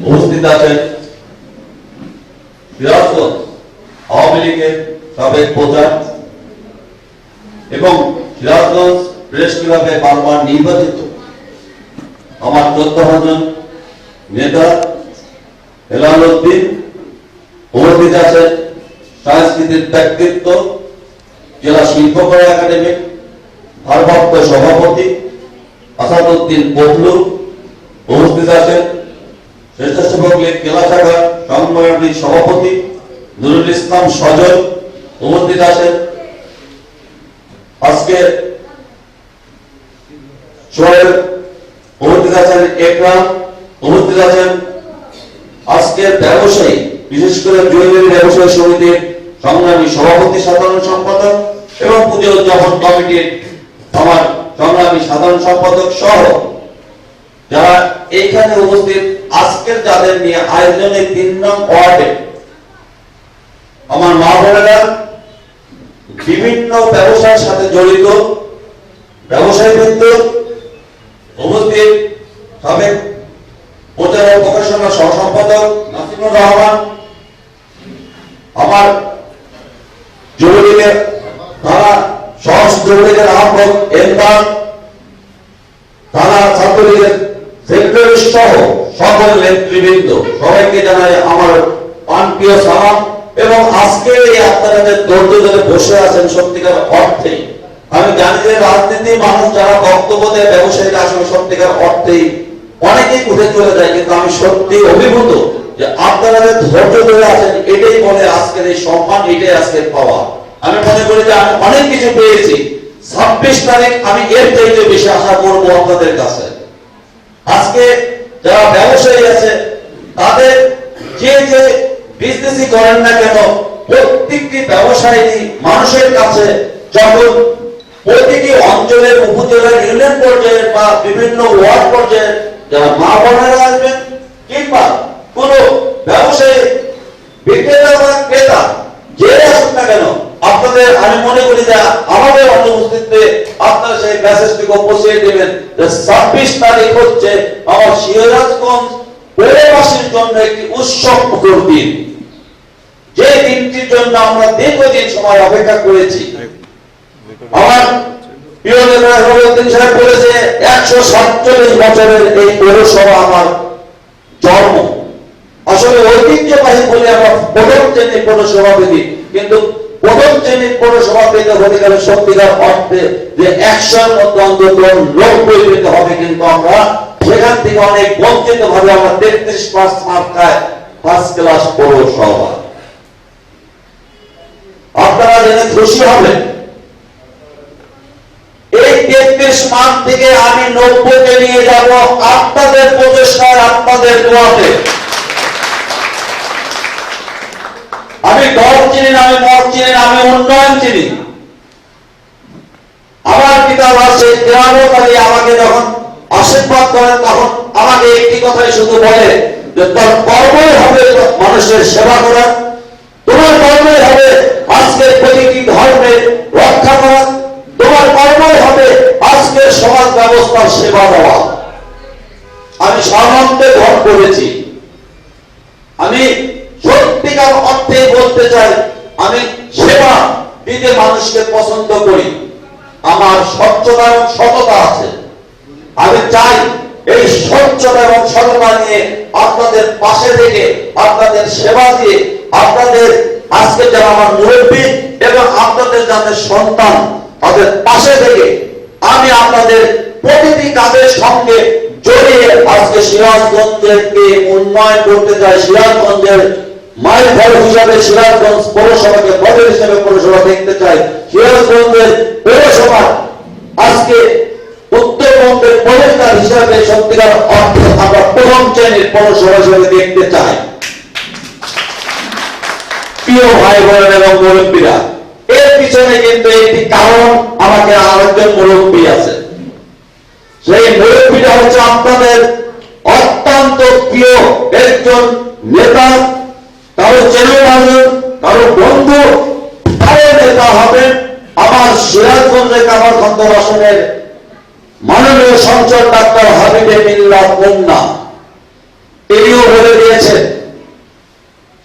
উপস্থিত আছেন আওয়ামী লীগের সাবেক প্রচার এবং সিরাজগঞ্জ প্রেস ক্লাবে বারবার নির্বাচিত আমার হাজার নেতা হেলাল উদ্দিন উপস্থিত আছেন সাংস্কৃতিক ব্যক্তিত্ব, জেলা শিল্পকলা একাডেমির ভারপ্রাপ্ত সভাপতি আসাদুদ্দিন পটলু উপস্থিত আছেন স্বেচ্ছাসেবক লীগ জেলা শাখা সংগঠনের সভাপতি নুরুল ইসলাম সজল উপস্থিত আছেন আজকে সোহেল উপস্থিত আছেন একরাম উপস্থিত আছেন আজকের ব্যবসায়ী, বিশেষ করে জৈবিক ব্যবসায়ী সমিতির সংগ্রামী সভাপতি, সাধারণ সম্পাদক এবং পুজো উদযাপন কমিটির আমার সংগ্রামী সাধারণ সম্পাদক সহ যারা এইখানে উপস্থিত আজকের যাদের নিয়ে আয়োজনে তিন নং ওয়ার্ডে, আমার মা বোনেরা বিভিন্ন ব্যবসার সাথে জড়িত ব্যবসায়ী বৃন্দ সাবেক প্রচার ও প্রকাশনা সহ সম্পাদক নাসিমুর রহমান, আমার যুবলীগের তারা সহজ যুবলীগের আহ্বায়ক এমদান তারা ছাত্রলীগের সেক্রেটারি সহ সকল নেতৃবৃন্দ, সবাইকে জানাই আমার প্রাণপ্রিয় সালাম এবং আজকে এই আপনারা যে ধৈর্য ধরে বসে আছেন সত্যিকার অর্থে আমি জানি যে রাজনীতি মানুষ যারা বক্তব্য দেয় আসলে সত্যিকার অর্থেই অনেকেই উঠে চলে যায়, কিন্তু আমি সত্যি অভিভূত যে আপনারা যে ধৈর্য ধরে আছেন, এটাই বলে আজকের এই সম্মান, এটাই আজকের পাওয়া। আমি মনে করি যে আমি অনেক কিছু পেয়েছি। ছাব্বিশ তারিখ আমি এর চাইতে বেশি আশা করব আপনাদের কাছে। আজকে যারা ব্যবসায়ী আছে, তাদের যে যে বিজনেসই করেন না কেন, প্রত্যেকটি ব্যবসায়ী মানুষের কাছে যখন প্রতিটি অঞ্চলের, উপজেলার ইউনিয়ন পর্যায়ে বা বিভিন্ন ওয়ার্ড পর্যায়ে যারা মা বোনেরা আসবেন কিংবা কোন ব্যবসায়ী, বিক্রেতা বা ক্রেতা, যে আসুন না কেন আপনাদের, আমি মনে করি যে আমাদের অনুপস্থিতিতে আপনারা সেই মেসেজটিকে পৌঁছে দেবেন যে ছাব্বিশ তারিখ হচ্ছে আমার সিরাজগঞ্জ পৌরবাসীর জন্য একটি উৎসব মুখর দিন। যে দিনটির জন্য আমরা দীর্ঘদিন সময় অপেক্ষা করেছি। আমার প্রিয় নেতা সাহেব বলেছে, একশো সাতচল্লিশ বছরের এই পৌরসভা আমার জন্ম। আসলে ঐতিহ্যবাহী বলে আমরা প্রথম পৌরসভাপতি কিন্তু প্রথম শ্রেণির পৌরসভাপতি হতে গেলে সত্যিকার অর্থে যে একশোর মধ্যে অন্তত পেতে হবে কিন্তু আমরা সেখান থেকে অনেক বঞ্চিত ভাবে আমরা তেত্রিশ পাঁচ মার্কায় ফার্স্ট ক্লাস পৌরসভা। আপনারা জেনে খুশি হবেন, এই তেত্রিশ মার্ক থেকে আমি নব্বইতে নিয়ে যাব আপনাদের প্রচেষ্টায়, আপনাদের দোয়াতে। আমি দল চিনি না, আমি মত চিনি না, আমি উন্নয়ন চিনি। আমার পিতা আছে গ্রামত আলী আমাকে যখন আশীর্বাদ করেন, তখন আমাকে একটি কথাই শুধু বলে যে, তোর কর্মই হবে মানুষের সেবা করা তোমার কর্মই হবে আজকের প্রতিটি ধর্মের রক্ষা করা তোমার কর্মই হবে আজকের সমাজ ব্যবস্থার সেবা দেওয়া। আমি সামন্তে ভোট করেছি আমি সত্যিকার অর্থে বলতে চাই, আমি সেবা দিতে মানুষকে পছন্দ করি। আমার স্বচ্ছতা এবং সততা আছে। আমি চাই এই স্বচ্ছতা এবং সততা নিয়ে আপনাদের পাশে থেকে, আপনাদের সেবা দিয়ে, আপনাদের আজকে যারা আমার মুরব্বী এবং আপনাদের যাদের সন্তান, তাদের পাশে থেকে আমি আপনাদের প্রতিটি কাজের সঙ্গে জড়িয়ে আজকে সিরাজগঞ্জকে উন্নয়ন করতে চাই। সিরাজগঞ্জের মাইল ফল হিসাবে সিরাজগঞ্জ পৌরসভাকে বদল হিসাবে পৌরসভা দেখতে চাই। সিরাজগঞ্জের পৌরসভা আজকে উত্তরবঙ্গের পরিষ্কার হিসাবে সত্যিকার অর্থে আমরা প্রথম শ্রেণির পৌরসভা হিসাবে দেখতে চাই। প্রিয় ভাই বোনেরা এবং মুরব্বীরা, এর পিছনে কিন্তু একটি কারণ আমাকে আরেকজন মুরব্বী আছে। সেই মুরব্বীটা হচ্ছে আপনাদের অত্যন্ত প্রিয় একজন নেতা কারও চেনে পাবেন কারও বন্ধু কারও নেতা হবেন আমার সিরাজগঞ্জে কামার খন্দ আসনের মাননীয় সঞ্চয় ডাক্তার হাবিবে মিল্লা কন্যা তিনিও বলে দিয়েছেন,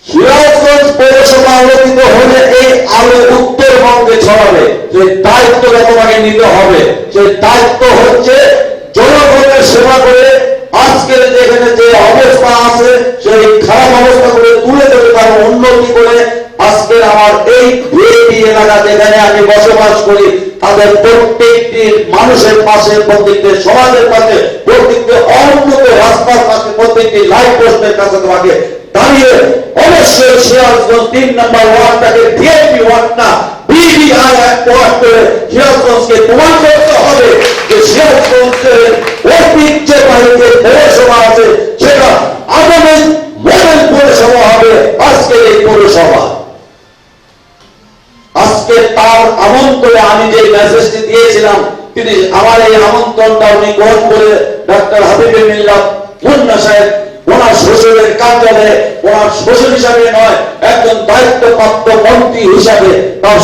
সিরাজগঞ্জ পৌরসভা আলোকিত হলে এই আলো উত্তরবঙ্গে ছড়াবে। যে দায়িত্বটা তোমাকে নিতে হবে, যে দায়িত্ব হচ্ছে জনগণের সেবা করে আজকের যেখানে যে অবস্থা আছে, সেই খারাপ অবস্থা করে তুলে দেবে তার উন্নতি করে আজকের আমার এই এলাকা যেখানে আমি বসবাস করি, তাদের প্রত্যেকটি মানুষের পাশে, প্রত্যেকটি সমাজের পাশে, প্রত্যেকটি অনুন্নত রাস্তার পাশে, প্রত্যেকটি লাইট পোস্টের কাছে তোমাকে দাঁড়িয়ে অবশ্যই সিরাজগঞ্জ তিন নম্বর ওয়ার্ডটাকে ভিআইপি ওয়ার্ড না, বিবিআই ওয়ার্ড করে সিরাজগঞ্জকে প্রমাণ করতে হবে। যে সিরাজগঞ্জের ঐতিহ্যবাহী যে পৌরসভা আছে, সেটা এই আজকে আমন্ত্রণে আমি যে মেসেজটি দিয়েছিলাম আমার এই আমন্ত্রণটা উনি করে ডাক্তার হাবিবে মিল্লাত মুন্না সাহেব, ওনার শ্বশুরের কার্যালয়ে, ওনার শ্বশুর হিসাবে নয়, একজন দায়িত্বপ্রাপ্ত মন্ত্রী হিসাবে তার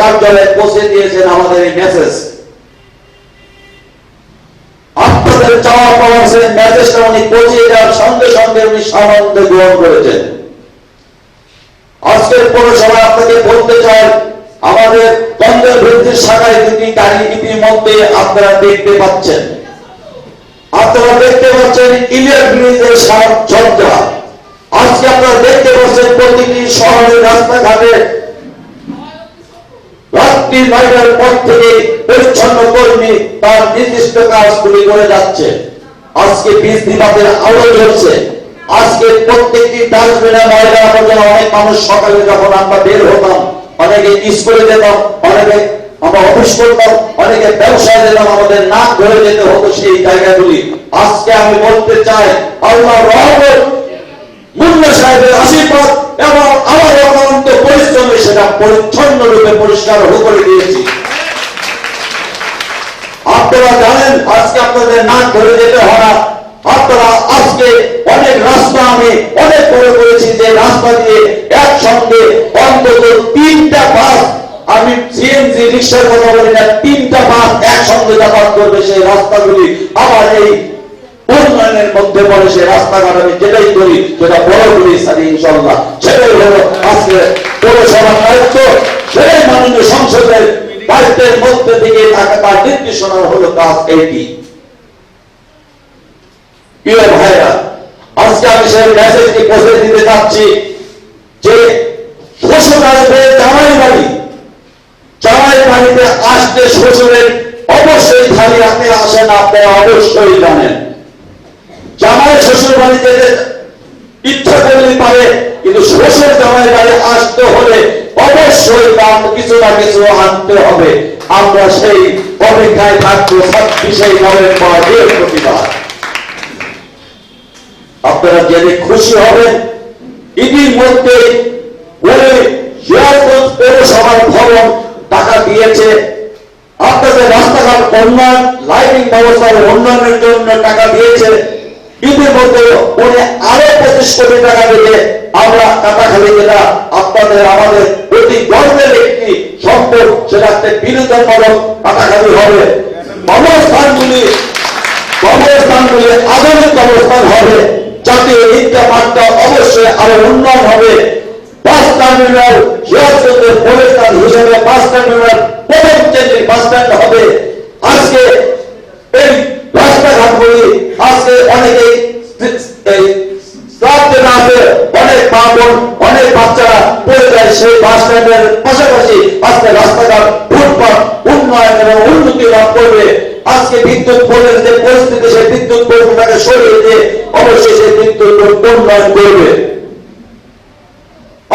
কার্যালয়ে পৌঁছে দিয়েছেন আমাদের এই মেসেজ আপনাদের চাওয়া পাওয়া সেই মেসেজটা উনি পৌঁছে দেওয়ার সঙ্গে সঙ্গে উনি সানন্দে গ্রহণ করেছেন। আজকের পৌরসভা আপনাকে বলতে চাই, আমাদের তন্ত্র বৃদ্ধির শাখায় দুটি গাড়ি ইতিমধ্যে আপনারা দেখতে পাচ্ছেন। আপনারা দেখতে পাচ্ছেন ইলিয়ার ব্রিজের সজ্জা আজকে আপনারা দেখতে পাচ্ছেন প্রতিটি শহরের রাস্তাঘাটে রাত্রি নয়টার পর থেকে পরিচ্ছন্ন কর্মী তার নির্দিষ্ট কাজগুলি করে যাচ্ছে। আজকে বীজ দিবাতের আলো জ্বলছে। আজকে প্রত্যেকটি ডাস্টবিনে ময়লা আবর্জনা অনেক মানুষ সকালে যখন আমরা বের হতাম, অনেকে স্কুলে যেতাম, অনেকে আমরা অফিস করতাম, অনেকে ব্যবসায় যেতাম, আমাদের নাক ধরে যেতে হতো সেই জায়গাগুলি। আজকে আমি বলতে চাই আল্লাহ রহমত মুন্না সাহেবের আশীর্বাদ এবং আমার অনন্ত পরিশ্রমে সেটা পরিচ্ছন্ন রূপে পরিষ্কার করে দিয়েছি আপনারা জানেন, আজকে আপনাদের নাক ধরে যেতে হয় আপনারা আজকে অনেক রাস্তা আমি অনেক করে করেছি যে রাস্তা দিয়ে একসঙ্গে অন্তত তিনটা বাস, আমি সিএনজি রিক্সার কথা বলি না, তিনটা বাস একসঙ্গে যাতায়াত করবে সেই রাস্তাগুলি। আবার এই উন্নয়নের মধ্যে পড়ে সে রাস্তাঘাট আমি যেটাই করি, সেটা বড় করি সারি ইনশাল্লাহ সেটাই হলো আজকে পৌরসভার দায়িত্ব সেটাই মাননীয় সংসদের দায়িত্বের মধ্যে থেকে থাকা তার নির্দেশনার হলো কাজ এইটি। প্রিয় ভাইরা আজকে আমি সেই মেসেজটি পৌঁছে দিতে চাচ্ছি যে আসবে জামাই বাড়ি। জামাই বাড়িতে আসতে অবশ্যই খালি আসেন আপনারা অবশ্যই জানেন। জামাই শ্বশুর বাড়ি যেতে ইচ্ছা করলে পারে, কিন্তু শ্বশুর জামাই বাড়ি আসতে হলে অবশ্যই তার কিছু না কিছু আনতে হবে। আমরা সেই অপেক্ষায় থাকব ছাব্বিশে নভেম্বর, বৃহস্পতিবার। আপনারা জেনে খুশি হবেন ইতিমধ্যে ওই পৌরসভার ভবন টাকা দিয়েছে। আপনাদের রাস্তাঘাট উন্নয়ন লাইটিং ব্যবস্থার উন্নয়নের জন্য টাকা দিয়েছে। ইতিমধ্যে উনি আরও পঁচিশ কোটি টাকা দিয়ে আমরা কাটাখালি যেটা আপনাদের, আমাদের অতি গর্বের একটি সম্পদ, সেটা একটা বিনোদনমূলক কাটাখালি হবে। কর্মস্থানগুলি কবরস্থানগুলি আধুনিক কবরস্থান হবে। জাতীয় ঈদগাহ মাঠটা অবশ্যই আরও উন্নয়ন হবে। বাস টার্মিনাল সিরাজগঞ্জের প্রবেশস্থান হিসেবে বাস টার্মিনাল, প্রথম শ্রেণির বাস স্ট্যান্ড হবে। আজকে এই রাস্তাঘাটগুলি আজকে রাস্তাতে না আসে অনেক মা বোন, অনেক বাচ্চারা পড়ে যায় সেই বাস স্ট্যান্ডের পাশাপাশি আজকে রাস্তাঘাট ফুটপাথ উন্নয়ন এবং উন্নতি লাভ করবে। আজকে বিদ্যুৎ বোর্ডের যে পরিস্থিতি, সেই বিদ্যুৎ বোর্ডটাকে সরিয়ে দিয়ে অবশ্যই সেই বিদ্যুৎ বোর্ড উন্নয়ন করবে।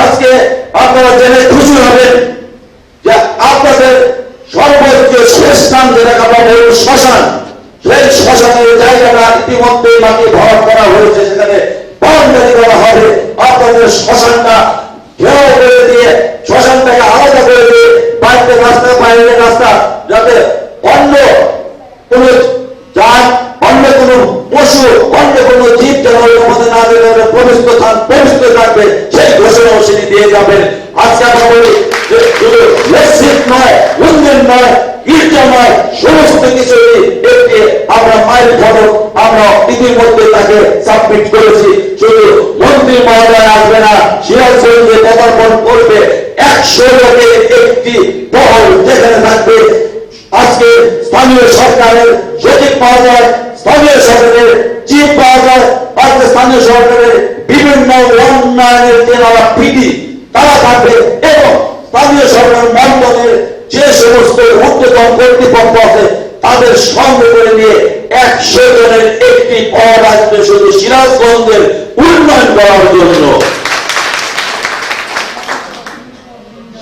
আজকে আপনারা শ্মশান। সেই শ্মশানের জায়গাটা ইতিমধ্যে মাটি ভরাট করা হয়েছে, সেখানে বাউন্ডারি করা হবে। আপনাদের শ্মশানটা ঘেরাও করে দিয়ে, শ্মশানটাকে আলাদা করে দিয়ে বাড়িতে রাস্তা, বাইরে রাস্তা, যাতে অন্য কোন যান অন্য কোন পশু অন্য কোন জীব ওর মধ্যে না যেতে পারে পবিত্র স্থান পবিত্র থাকবে, সেই ঘোষণাও তিনি দিয়ে যাবেন। আজকে আমরা বলি শুধু নয় উন্নয়ন নয় নয় সমস্ত কিছু একটি আমরা মাইল ফলক আমরা ইতিমধ্যে তাকে সাবমিট করেছি। শুধু নেত্রী মহোদয় আসবে না সিরাজগঞ্জে পদার্পণ করবে। একশো লোকের একটি দল যেখানে থাকবে। আজকে স্থানীয় সরকারের সচিব পাওয়া যায় স্থানীয় সরকারের চিফ পাওয়া যায় আজকে স্থানীয় সরকারের বিভিন্ন উন্নয়নের তেনারা পিডি তারা থাকবে এবং স্থানীয় সরকার মন্ডলের যে সমস্ত ঊর্ধ্বতন কর্তৃপক্ষ আছে তাদের সঙ্গে করে নিয়ে একশো জনের একটি পদ আসবে শুধু সিরাজগঞ্জের উন্নয়ন করার জন্য।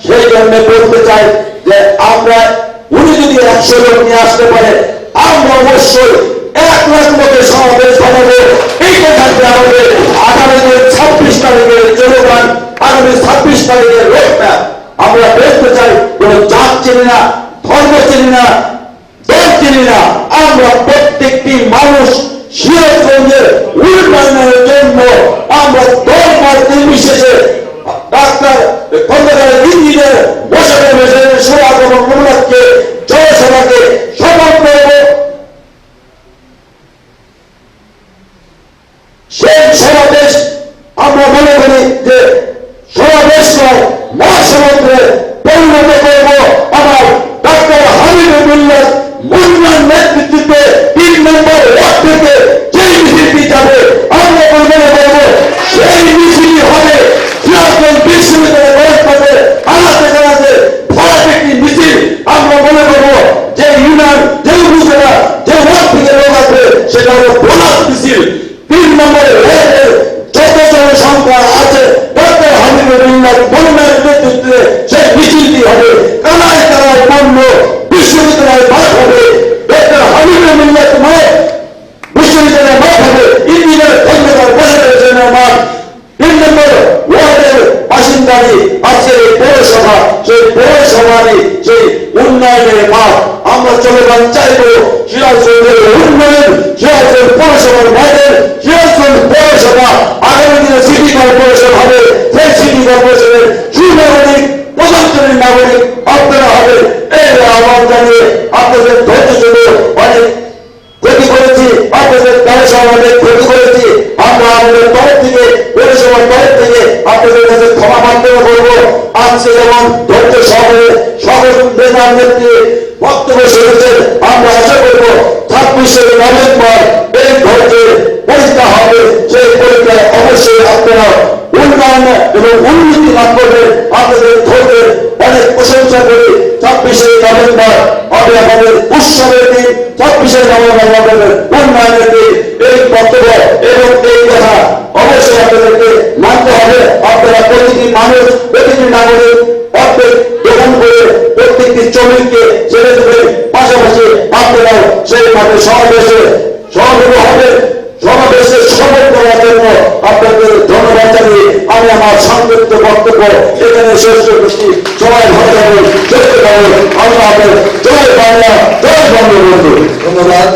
সেই জন্য বলতে চাই যে আমরা উনি যদি একশো লোক নিয়ে আসতে পারে, আমরা অবশ্যই এক লাখ লোকের সমাবেশ বানাবো। এইটা থাকবে আমাদের আগামী ছাব্বিশ তারিখের জনগণ, আগামী ছাব্বিশ তারিখের রোডটা আমরা দেখতে চাই কোনো জাত চিনি না, ধর্ম চিনি না দল চিনি না। আমরা প্রত্যেকটি মানুষ সিরাজগঞ্জের উন্নয়নের জন্য আমরা দল মত নির্বিশেষে ডাক্তার খন্দকারের ইঞ্জিনিয়ার ধৈর্য সহকারে সকল নেতার বক্তব্য শুনেছেন। আমরা আশা করব ছাব্বিশে নভেম্বর এই ধৈর্যের পরীক্ষা হবে। সেই পরীক্ষায় অবশ্যই আপনারা উন্নয়ন এবং উন্নতি লাভ করবেন। আপনাদের ধৈর্যের অনেক প্রশংসা করি। ছাব্বিশে নভেম্বর হবে আমাদের উৎসবের দিন। ছাব্বিশে নভেম্বর আমাদের উন্নয়নের দিন। এই আপনারা প্রতিটি মানুষ, প্রতিটি নাগরিক অর্ধেক গ্রহণ করে প্রত্যেকটি শ্রমিককে ছেড়ে দেবে পাশাপাশি আপনারাও সেই মাঠে সমাবেশে হবে সমাবেশে সফল করার জন্য আপনাদের ধন্যবাদ জানিয়ে আমি আমার সংক্ষিপ্ত বক্তব্য এখানে শেষ করছি। সবাই ভালো থাকুন, সুস্থ থাকুন। আল্লাহ হাফেজ। জয় বাংলা, জয় বঙ্গবন্ধু। ধন্যবাদ।